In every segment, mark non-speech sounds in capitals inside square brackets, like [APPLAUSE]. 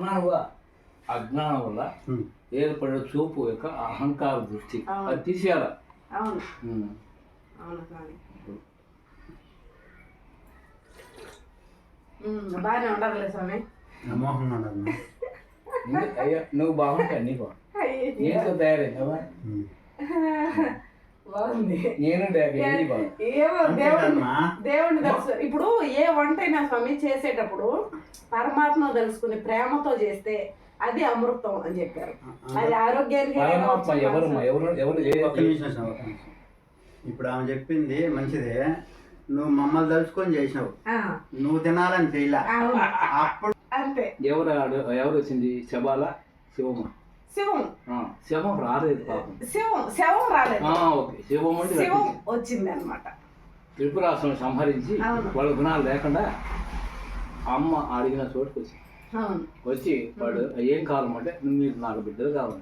అజ్ఞానం అజ్ఞానం వల్ల. ఏర్పడే చూపు యొక్క అహంకార దృష్టి. అది తీసేయాల? బాగానే ఉండదులే స్వామి. నువ్వు బాగుంటా నీ బాగుంది నేను తయారైందా [LAUGHS] దేవుడిని తెలుసు. ఇప్పుడు ఏ వంట అయినా స్వామి చేసేటప్పుడు పరమాత్మ తెలుసుకుని ప్రేమతో చేస్తే అది అమృతం అని చెప్పారు. అది ఆరోగ్యానికి. ఇప్పుడు ఆమె చెప్పింది మంచిదే. నువ్వు మమ్మల్ని తలుచుకొని చేసినావు. ఆ, నువ్వు తినాలని చేయలే. అప్పుడు అంతే. ఎవరు ఎవరు వచ్చింది? శబాల శివమ్మ. శివం. శవం రాలేదు పాపం. శివం శవం రాలేదు. ఓకే. శివం అంటే శివం. వచ్చింది అనమాట త్రిపురాసును సంహరించి. వాళ్ళ గుణాలు లేకుండా అమ్మ అడిగిన చోటుకు వచ్చింది వచ్చి వాడు ఏం కావాలమంటే నువ్వు మీరు నాకు బిడ్డలు కావాలి.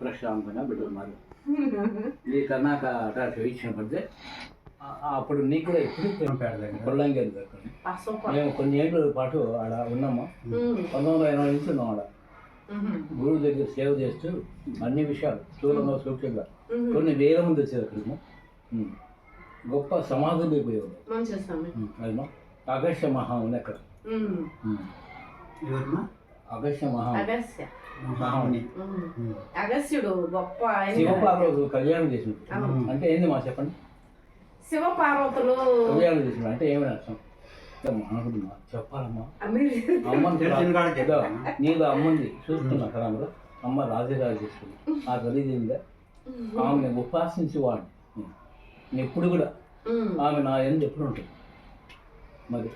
ప్రశాంతంగా బిడ్డలు మారు నీ [LAUGHS] కర్ణాక అటాచ్ ఇచ్చినప్పుడే అప్పుడు నీకు కొల్లంగేరు దగ్గర. మేము కొన్ని ఏళ్ళ పాటు ఆడ ఉన్నాము. పంతొమ్మిది వందల ఎనభై నుంచి ఉన్నాం ఆడ. గురువు దగ్గర సేవ చేస్తూ అన్ని విషయాలు స్థూలంగా సూక్ష్మంగా. కొన్ని వేల మంది అక్కడికి. ఉమ్. గొప్ప సమాధులు అదేమో? అగస్య మహా ఉంది అక్కడ అగస్య మహా. అగస్యుడు గొప్ప ఆయన. శివపార్వతులు కళ్యాణం చేసిన. అంటే ఏంది మా చెప్పండి? శివ పార్వతులు కళ్యాణం చేసిన అంటే ఏమని అర్థం? చెప్పాలమ్మా. తెలిసిన చెప్పాలా? నీలో అమ్మంది చూస్తున్నా కదా అమ్మ రాజరాజేశ్వరి ఆ తెలియజేందా ఆమెను ఉపాసించి వాడు నేను ఎప్పుడు కూడా. ఆమె నా ఎందు ఎప్పుడు ఉంటుంది? మరి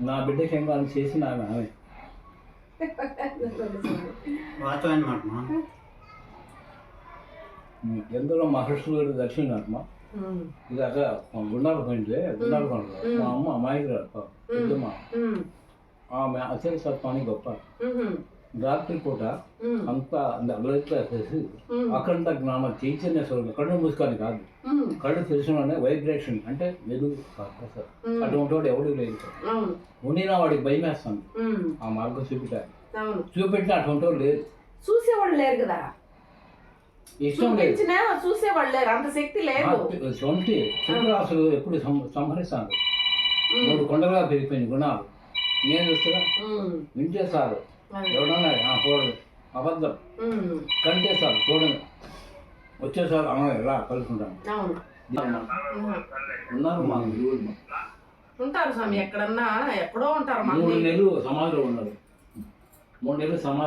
నా బిడ్డకి ఏం కావాలని చేసిన ఆమె ఆమె. ఎందరో మహర్షులు దర్శించారమ్మా ఉమ్, ఇది అక్కడ గుండాలు పోయింటే గుండాలు కొండలు మా అమ్మ అమాయకురాలు పెద్దమ్మ. ఉమ్, ఆమె అచల సత్వాన్ని గొప్ప. రాత్రి పూట అంతా ఉమ్, అఖండ జ్ఞాన చైతన్య స్వరూపం కళ్ళు మూసుకొని కాదు. కళ్ళు తెలిసిన వైబ్రేషన్ అంటే వెలుగు సార్. అటువంటి వాడు ఎవడు లేదు ఉండినా వాడికి భయం వేస్తాను ఆ మార్గం అవును. చూపెట్టిన అటువంటి వాడు లేదు చూసేవాళ్ళు లేరు కదా. ఇష్టం లేదు. చూసేవాళ్ళు లేరు. అంత శక్తి లేదు. సొంటి త్రిపురాసులు ఎప్పుడు సంహరిస్తాను మూడు కొండలుగా పెరిగిపోయిన గుణాలు. నేను చూస్తున్నా ఉమ్, వింటే సారు అదే. ఎవడన్నా చూడండి అబద్ధం. ఉమ్, కంటే సార్ చూడండి వచ్చేసారు అమ్మ ఎలా కలుసుకుంటాను అవును. ఉన్నారు మా గురువులు. ఉంటారు స్వామి ఎక్కడన్నా ఎక్కడో ఉంటారు మూడు నెలలు సమాధిలో ఉన్నారు. మూడు నెలలు సమాధి